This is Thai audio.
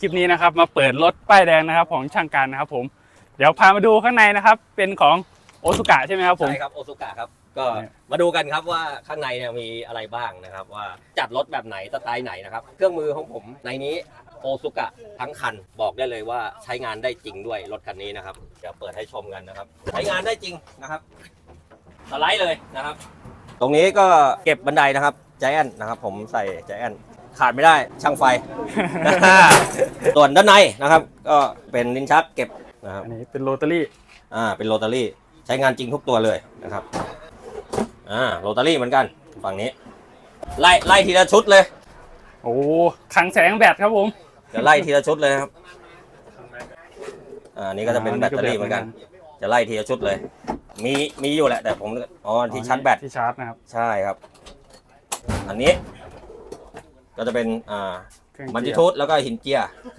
คลิปนี้นะครับมาเปิดรถป้ายแดงนะครับของช่างการนะครับผมเดี๋ยวพามาดูข้างในนะครับเป็นของโอซุกะใช่ไหมครับผมใช่ครับโอซุกะครับก็เนี่ยมาดูกันครับว่าข้างในเนี่ยมีอะไรบ้างนะครับ ว่าจัดรถแบบไหนสไตล์ไหนนะครับ เครื่องมือของผมในนี้โอซุกะทั้งคันบอกได้เลยว่าใช้งานได้จริงด้วยรถคันนี้นะครับเดี๋ยวเปิดให้ชมกันนะครับ ใช้งานได้จริงนะครับสไลด์เลยนะครับ ตรงนี้ก็เก็บบันไดนะครับใจแอนนะครับ ผมใส่ใจแอน ขาดไม่ได้ช่างไฟ ส่วนด้านในนะครับ ก็เป็นลิ้นชักเก็บนะครับอันนี้เป็นโรตารี่อ่าเป็นโรตารี่ใช้งานจริงทุกตัวเลยนะครับอ่าโรตารี่เหมือนกันฝั่งนี้ ไล่ไล่ทีละชุดเลย โอ้ขังแสงแบตครับผมจะไล่ทีละชุดเลยนะครับอ่านี่ก็จะเป็นแบตเตอรี่เหมือนกัน จะไล่ทีละชุดเลย มีมีอยู่แหละแต่ผมอ๋อที่ชาร์จแบตที่ชาร์จนะครับใช่ครับ อันนี้ ก็จะเป็นอ่าเครื่องมัลติเกียร์ทูธแล้วก็หินเจียร์